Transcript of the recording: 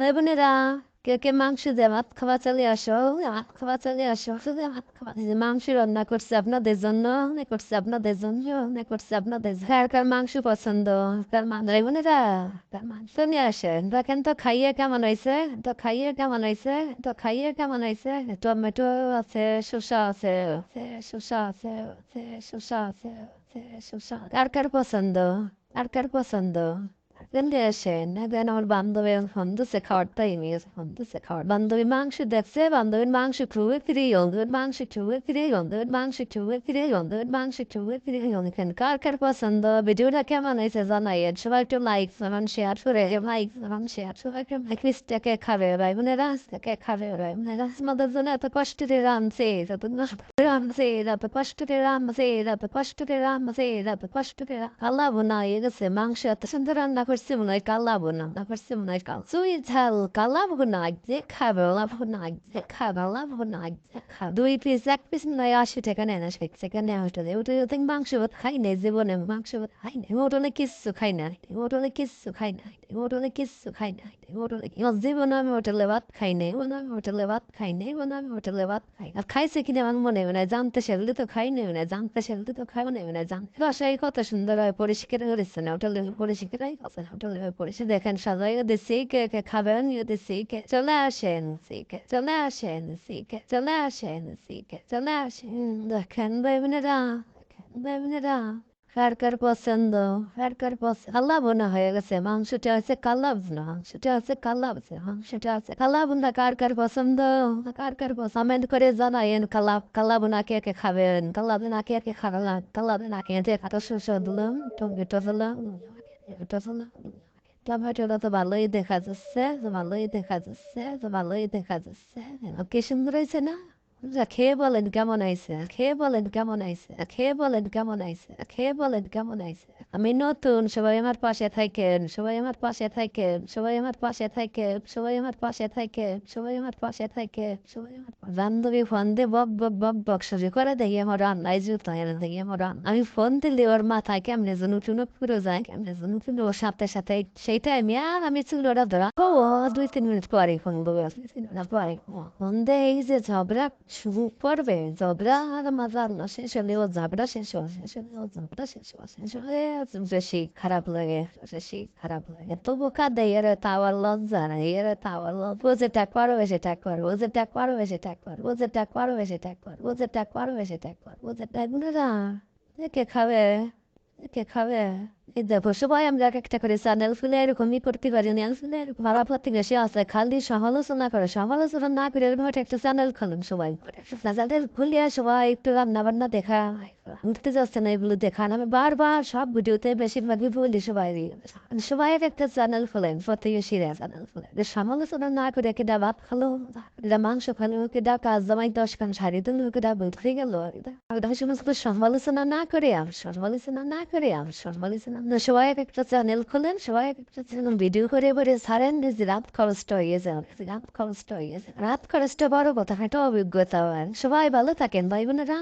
ভাই বোনেরা কে কে মাংস দিয়ে ভাত খাওয়া চলে আসো ভাত খাওয়া চলে আসো ভাত খাওয়া মাংস রান্না করছে আপনাদের জন্য অনেক করছে আপনাদের জন্য অনেক করছে আপনাদের। কার কার মাংস পছন্দ কার ভাই বোনেরা কার মাংস নিয়ে আসেন দেখেন তো খাইয়ে কেমন হয়েছে তো খাইয়ে কেমন হয়েছে তো খাইয়ে কেমন হয়েছে টমেটো আছে শসা আছে শসা আছে শসা আছে শসা কার কার পছন্দ কার কার পছন্দ কিন্তু আসেন একদিন আমার বান্ধবী হন্দুসে খাওয়ার টাইমে হন্দুসে খাওয়ার বান্ধবী মাংস দেখছে বান্ধবীর মাংস খুবই প্রিয় বান্ধবীর মাংস খুবই প্রিয় বান্ধবীর মাংস খুবই প্রিয় বান্ধবীর মাংস খুবই প্রিয় এখানে কার কার পছন্দ ভিডিওটা কেমন হয়েছে জানাইয়েন সবাই একটু লাইক যেমন শেয়ার করে লাইক যেমন শেয়ার সবাই একটু লাইক মিস্টেকে খাবে ভাই বোনেরা কে খাবে ভাই বোনেরা আমাদের জন্য এত কষ্ট করে রাঁধছে এত রাঁধছে এত কষ্ট করে রাঁধছে এত কষ্ট করে রাঁধছে এত কষ্ট করে কালা বোনা হয়ে গেছে মাংস এত সুন্দর রান্না করছে মনে হয় করছে মনে হয় বোনা যে খাবে ওলা বোনা যে খাবে ওলা বোনা যে খাবে দুই পিস এক পিস মনে হয় আশি টাকা নেয় না ষাট টাকা নেওয়া হোটেলে ওটা ওটা মাংস ভাত খাই না জীবনে মাংস ভাত খাই না হোটেলে কিচ্ছু খাই না হোটেলে কিচ্ছু খাই না হোটেলে কিচ্ছু খাই না হোটেলে জীবনে আমি হোটেলে ভাত খাই নাই জীবনে আমি হোটেলে ভাত খাই নাই জীবনে আমি হোটেলে ভাত খাই আর খাইছে কিনা আমার মনে হয় না জানতে সেলতে তো খাই নেই না জানতে সেলতে তো খাই নেই না জানতে বাসায় কত সুন্দর হয় পরিষ্কার করেছে না হোটেলে পরিষ্কারই আছে না হোটেলে পরিষ্কার দেখেন সাজাই দিচ্ছে কে কে খাবেন দিচ্ছে কে চলে আসেন সিকে চলে আসেন সিকে চলে আসেন সিকে চলে আসেন দেখেন বেবিনেরা বেবিনেরা কার পছন্দ কার পছন্দ কালা বোনা হয়ে গেছে মাংসটা আছে কালা বোনা মাংসটা আছে কালা আছে মাংসটা আছে কালা বোনা কার কার পছন্দ কার কার কমেন্ট করে জানাইন কালা কালা বোনা কে কে খাবেন কালা বোনা কে কে খাবেন কালা বোনা কে যে শস্য দিলাম টমেটো দিলাম দিলাম টমেটোটা তো ভালোই দেখা যাচ্ছে তো ভালোই দেখা যাচ্ছে তো ভালোই দেখা যাচ্ছে কি সুন্দর হয়েছে না খেয়ে বলেন কেমন আইছে খেয়ে বলেন কেমন আইছে খেয়ে বলেন কেমন আইছে খেয়ে বলেন কেমন আইছে আমি নতুন সবাই আমার পাশে থাকেন সবাই আমার পাশে থাকেন সবাই আমার পাশে থাকেন সবাই আমার পাশে থাকেন সবাই আমার পাশে থাকেন সবাই আমার বান্ধবী ফোন দিয়ে বক বক বক বক শুরু করে দেখি আমার রান্নায় জুতো দেখি আমার রান্না আমি ফোন দিলে ওর মাথায় কেমনে যেন চুনো পুরো যায় কেমনে যেন চুনো ওর সাথে সাথে সেই টাইমে আর আমি চুলোটা ধরা ও দুই তিন মিনিট পরে ফোন দেবো দুই তিন মিনিট পরে ফোন দিয়ে এই যে ঝগড়া שהוא פרווה, זברה למזל, השם שלי הוא זברה שישוע, השם שלי הוא זברה שישוע, השם שלי הוא זה שיקרב להם, זה שיקרב להם. Tudo cadeira estava lançando, era estava lançando. Você está claro, você está claro, você está claro, você está claro, você está claro, você está claro, você está claro, você está claro, você está claro. O que é que cabe? O que é que cabe? এই দেখো সবাই আমরা এক একটা করে channel খুলে এরকমই করতে পারি চ্যানেল খুলে এরকম খারাপ প্রতিবেশী আছে খালি সমালোচনা করে সমালোচনা না করে এরকম একটা চ্যানেল খুলুন সবাই চ্যানেল খুলিয়ে সবাই একটু রান্না বান্না দেখা উঠতে যাচ্ছে না এগুলো দেখান আমি বারবার সব ভিডিওতে বেশিরভাগই বলি সবাই সবাই এক একটা চ্যানেল খোলেন প্রতিবেশীরা চ্যানেল খোলেন সমালোচনা না করে কেডা ভাত খালো কেডা মাংস খালো কেডা কাজ জামাই দশ খান শাড়ি দিল কেডা বুঝতে গেল সমস্ত সমালোচনা না করে আমি সমালোচনা না করে আমি সমালোচনা সবাই এক একটা চ্যানেল খোলেন সবাই এক একটা চ্যানেল ভিডিও করে করে ছাড়েন যে রাত খরচটা হয়ে যান রাত খরচটা হয়ে যান রাত খরচটা বড় কথা একটা অভিজ্ঞতা হয় সবাই ভালো থাকেন ভাই বোনেরা